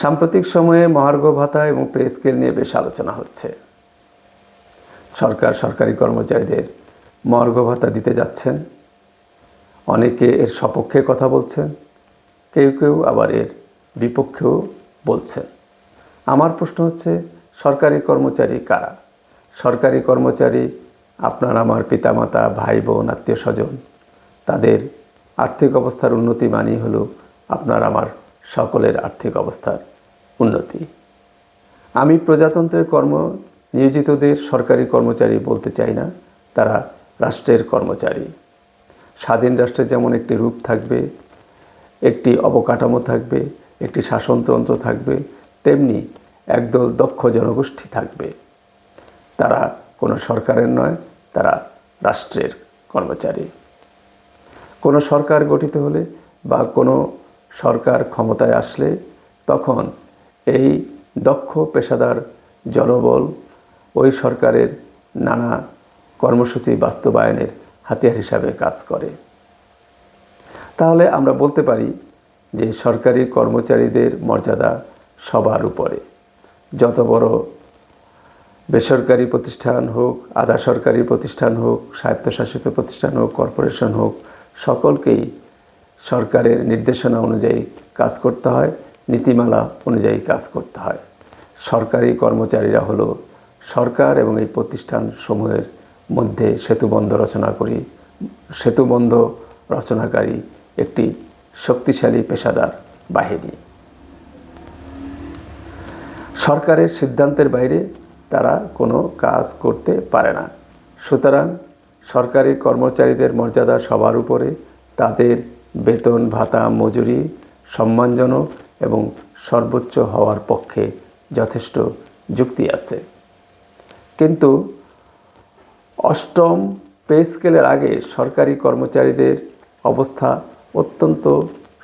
সাম্প্রতিক সময়ে মহার্ঘ ভাতা এবং পে স্কেল নিয়ে বেশ আলোচনা হচ্ছে। সরকার সরকারি কর্মচারীদের মহার্ঘ ভাতা দিতে যাচ্ছেন। অনেকে এর সপক্ষে কথা বলছেন, কেউ কেউ আবার এর বিপক্ষেও বলছেন। আমার প্রশ্ন হচ্ছে, সরকারি কর্মচারী কারা? সরকারি কর্মচারী আপনার আমার পিতামাতা ভাই বোন আত্মীয় স্বজন তাদের আর্থিক অবস্থার উন্নতি মানেই হলো আপনার আমার সকলের আর্থিক অবস্থার উন্নতি। আমি প্রজাতন্ত্রের কর্ম, নিয়োজিতদের সরকারি কর্মচারী বলতে চাই না, তারা রাষ্ট্রের কর্মচারী। স্বাধীন রাষ্ট্রের যেমন একটি রূপ থাকবে, একটি অবকাঠামো থাকবে, একটি শাসনতন্ত্র থাকবে, তেমনি একদল দক্ষ জনগোষ্ঠী থাকবে। তারা কোনো সরকারের নয়, তারা রাষ্ট্রের কর্মচারী। কোনো সরকার গঠিত হলে বা কোনো সরকার ক্ষমতায় আসলে তখন এই দক্ষ পেশাদার জনবল ওই সরকারের নানা কর্মসূচি বাস্তবায়নের হাতিয়ার হিসাবে কাজ করে। তাহলে আমরা বলতে পারি যে সরকারি কর্মচারীদের মর্যাদা সবার উপরে। যত বড় বেসরকারি প্রতিষ্ঠান হোক, আধা সরকারি প্রতিষ্ঠান হোক, স্বায়ত্তশাসিত প্রতিষ্ঠান হোক, কর্পোরেশন হোক, সকলকেই সরকারের নির্দেশনা অনুযায়ী কাজ করতে হয়। নীতিমালা অনুযায়ী কাজ করতে হয়। সরকারি কর্মচারীরা হলো সরকার এবং এই প্রতিষ্ঠান সমূহের মধ্যে সেতুবন্ধ রচনা করি সেতুবন্ধ রচনাকারী একটি শক্তিশালী পেশাদার বাহিনী। সরকারের সিদ্ধান্তের বাইরে তারা কোনো কাজ করতে পারে না। সুতরাং সরকারি কর্মচারীদের মর্যাদা সবার উপরে, তাদের বেতন, ভাতা, মজুরি সম্মানজনক এবং সর্বোচ্চ হওয়ার পক্ষে যথেষ্ট যুক্তি আছে। কিন্তু অষ্টম পে স্কেলের আগে সরকারি কর্মচারীদের অবস্থা অত্যন্ত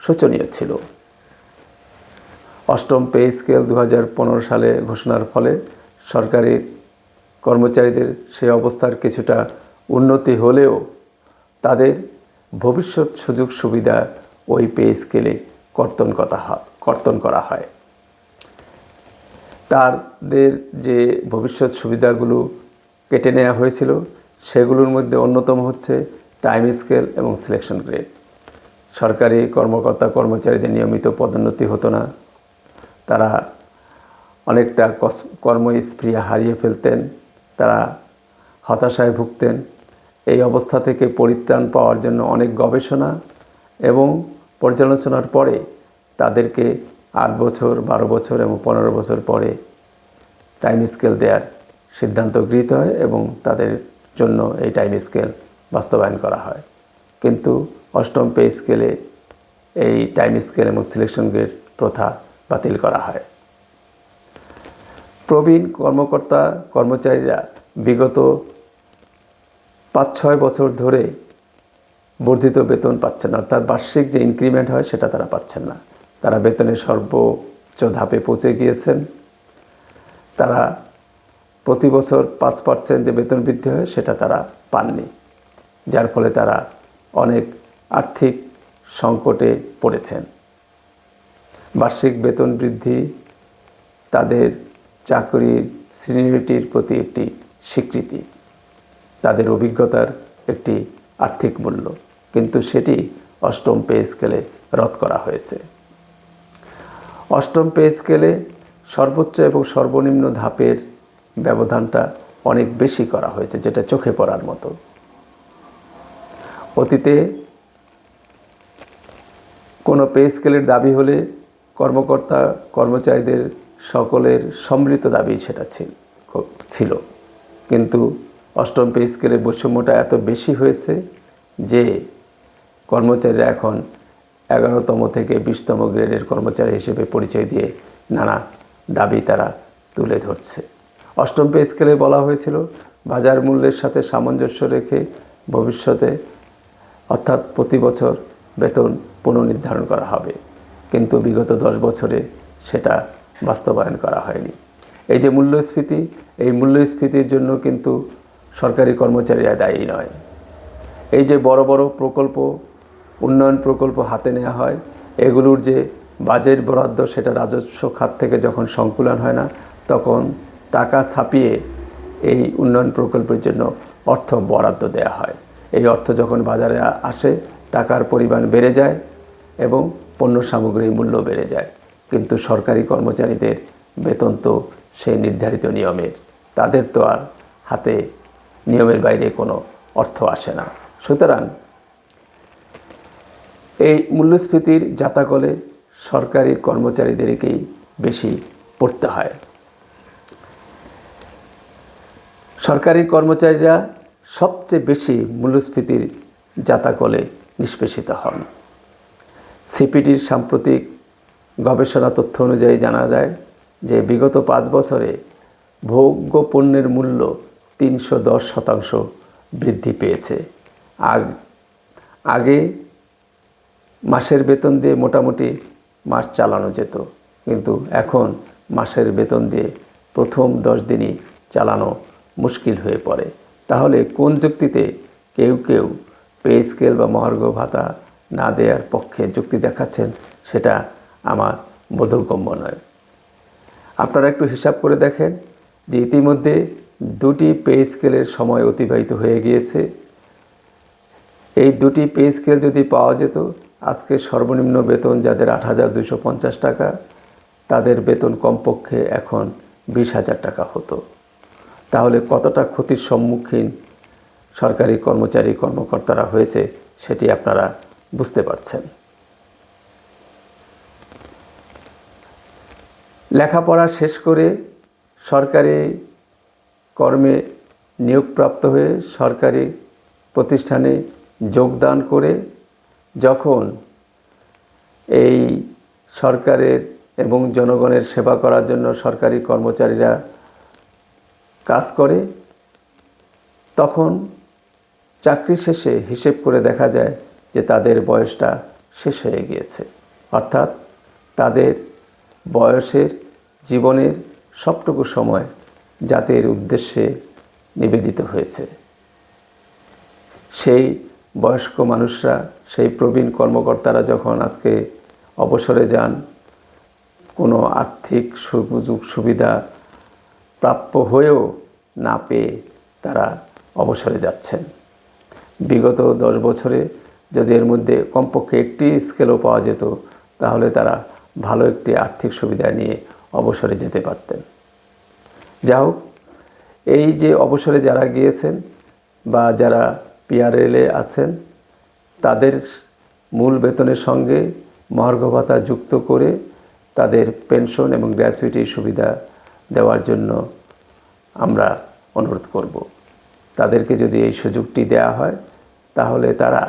শোচনীয় ছিল। অষ্টম পে স্কেল দু হাজার পনেরো সালে ঘোষণার ফলে সরকারি কর্মচারীদের সেই অবস্থার কিছুটা উন্নতি হলেও তাদের ভবিষ্যৎ সুযোগ সুবিধা ওই পে স্কেলে কর্তন করা হয়। কর্তন করা হয়। তাদের যে ভবিষ্যৎ সুবিধাগুলো কেটে নেওয়া হয়েছিল, সেগুলোর মধ্যে অন্যতম হচ্ছে টাইম স্কেল এবং সিলেকশন গ্রেড সরকারি কর্মকর্তা কর্মচারীদের নিয়মিত পদোন্নতি হতো না। তারা অনেকটা কর্মস্পৃহা হারিয়ে ফেলতেন, তারা হতাশায় ভুগতেন। এই অবস্থা থেকে পরিত্রাণ পাওয়ার জন্য অনেক গবেষণা এবং পর্যালোচনার পরে তাদেরকে আট বছর, বারো বছর এবং পনেরো বছর পরে টাইম স্কেল দেওয়ার সিদ্ধান্ত গৃহীত হয় এবং তাদের জন্য এই টাইম স্কেল বাস্তবায়ন করা হয়। কিন্তু অষ্টম পে স্কেলে এই টাইম স্কেল এবং সিলেকশন গ্রেড প্রথা বাতিল করা হয়। প্রবীণ কর্মকর্তা, কর্মচারীরা বিগত পাঁচ ছয় বছর ধরে বর্ধিত বেতন পাচ্ছেন না। অর্থাৎ বার্ষিক যে ইনক্রিমেন্ট হয় সেটা তারা পাচ্ছেন না। তারা বেতনের সর্বোচ্চ ধাপে পৌঁছে গিয়েছেন। তারা প্রতি বছর পাঁচ পার্সেন্ট যে বেতন বৃদ্ধি হয়, সেটা তারা পাননি, যার ফলে তারা অনেক আর্থিক সংকটে পড়েছেন। বার্ষিক বেতন বৃদ্ধি তাদের চাকরির সিনিয়রিটির প্রতি একটি স্বীকৃতি, তাদের অভিজ্ঞতার একটি আর্থিক মূল্য, কিন্তু সেটি অষ্টম পে স্কেলে রদ করা হয়েছে। অষ্টম পে স্কেলে সর্বোচ্চ এবং সর্বনিম্ন ধাপের ব্যবধানটা অনেক বেশি করা হয়েছে, যেটা চোখে পড়ার মতো। অতীতে কোনো পে স্কেলের দাবি হলে কর্মকর্তা, কর্মচারীদের সকলের সম্মিলিত দাবি সেটা ছিল কিন্তু অষ্টম পে স্কেলের বৈষম্যটা এত বেশি হয়েছে যে কর্মচারীরা এখন এগারোতম থেকে বিশতম গ্রেডের কর্মচারী হিসেবে পরিচয় দিয়ে নানা দাবি তারা তুলে ধরছে। অষ্টম পে স্কেলে বলা হয়েছিল, বাজার মূল্যের সাথে সামঞ্জস্য রেখে ভবিষ্যতে অর্থাৎ প্রতি বছর বেতন পুনর্নির্ধারণ করা হবে। কিন্তু বিগত দশ বছরে সেটা বাস্তবায়ন করা হয়নি। এই যে মূল্যস্ফীতি, এই মূল্যস্ফীতির জন্য কিন্তু সরকারি কর্মচারীরা দায়ী নয়। এই যে বড় বড় প্রকল্প উন্নয়ন প্রকল্প হাতে নেওয়া হয়। এগুলোর যে বাজেট বরাদ্দ, সেটা রাজস্ব খাত থেকে যখন সংকুলন হয় না, তখন টাকা ছাপিয়ে এই উন্নয়ন প্রকল্পের জন্য অর্থ বরাদ্দ দেওয়া হয়। এই অর্থ যখন বাজারে আসে, টাকার পরিমাণ বেড়ে যায় এবং পণ্য সামগ্রীর মূল্য বেড়ে যায়। কিন্তু সরকারি কর্মচারীদের বেতন তো সেই নির্ধারিত নিয়মের। তাদের তো আর হাতে নিয়মের বাইরে কোনো অর্থ আসে না। সুতরাং এই মূল্যস্ফীতির জাতাকলে সরকারি কর্মচারীদেরকেই বেশি পড়তে হয়। সরকারি কর্মচারীরা সবচেয়ে বেশি মূল্যস্ফীতির জাতাকলে নিষ্পেষিত হন। সিপিডির সাম্প্রতিক গবেষণা তথ্য অনুযায়ী জানা যায় যে বিগত পাঁচ বছরে ভোগ্য পণ্যের মূল্য তিনশো দশ শতাংশ বৃদ্ধি পেয়েছে। আগ আগে মাসের বেতন দিয়ে মোটামুটি মাস চালানো যেত। কিন্তু এখন মাসের বেতন দিয়ে প্রথম দশ দিনই চালানো মুশকিল হয়ে পড়ে। তাহলে কোন যুক্তিতে কেউ কেউ পে স্কেল বা মহার্ঘ ভাতা না দেওয়ার পক্ষে যুক্তি দেখাচ্ছেন সেটা আমার বোধগম্য নয়। আপনারা একটু হিসাব করে দেখেন যে ইতিমধ্যে দুটি পে স্কেলের সময় অতিবাহিত হয়ে গিয়েছে। এই দুটি পে স্কেল যদি পাওয়া যেত আজকে সর্বনিম্ন বেতন যাদের আট হাজার দুশো পঞ্চাশ টাকা, তাদের বেতন কমপক্ষে এখন বিশ হাজার টাকা হতো। তাহলে কতটা ক্ষতির সম্মুখীন সরকারি কর্মচারী, কর্মকর্তারা হয়েছে সেটি আপনারা বুঝতে পারছেন। লেখাপড়া শেষ করে সরকারি কর্মে নিয়োগপ্রাপ্ত হয়ে সরকারি প্রতিষ্ঠানে যোগদান করে যখন এই সরকারের এবং জনগণের সেবা করার জন্য সরকারি কর্মচারীরা কাজ করে, তখন চাকরি শেষে হিসেব করে দেখা যায় যে তাদের বয়সটা শেষ হয়ে গিয়েছে। অর্থাৎ তাদের বয়সের জীবনের সবটুকু সময় জাতির উদ্দেশ্যে নিবেদিত হয়েছে। সেই বয়স্ক মানুষরা, সেই প্রবীণ কর্মকর্তারা যখন আজকে অবসরে যান, কোনো আর্থিক সুযোগ সুবিধা প্রাপ্য হয়েও না পেয়ে তারা অবসরে যাচ্ছেন। বিগত দশ বছরে যদি এর মধ্যে কমপক্ষে একটি স্কেলও পাওয়া যেত, তাহলে তারা ভালো একটি আর্থিক সুবিধা নিয়ে অবসরে যেতে পারতেন। যা হোক, এই যে অবসরে যারা গিয়েছেন বা যারা পিআরএলে আছেন। তাদের মূল বেতনের সঙ্গে মহার্ঘ ভাতা যুক্ত করে তাদের পেনশন এবং গ্র্যাচুইটি সুবিধা দেওয়ার জন্য আমরা অনুরোধ করব। তাদেরকে যদি এই সুযোগটি দেওয়া হয়, তাহলে তারা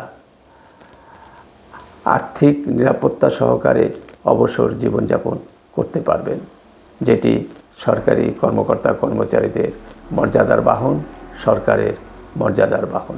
আর্থিক নিরাপত্তা সহকারে অবসর জীবনযাপন করতে পারবেন, যেটি সরকারি কর্মকর্তা কর্মচারীদের মর্যাদার বাহন, সরকারের মর্যাদার বাহন।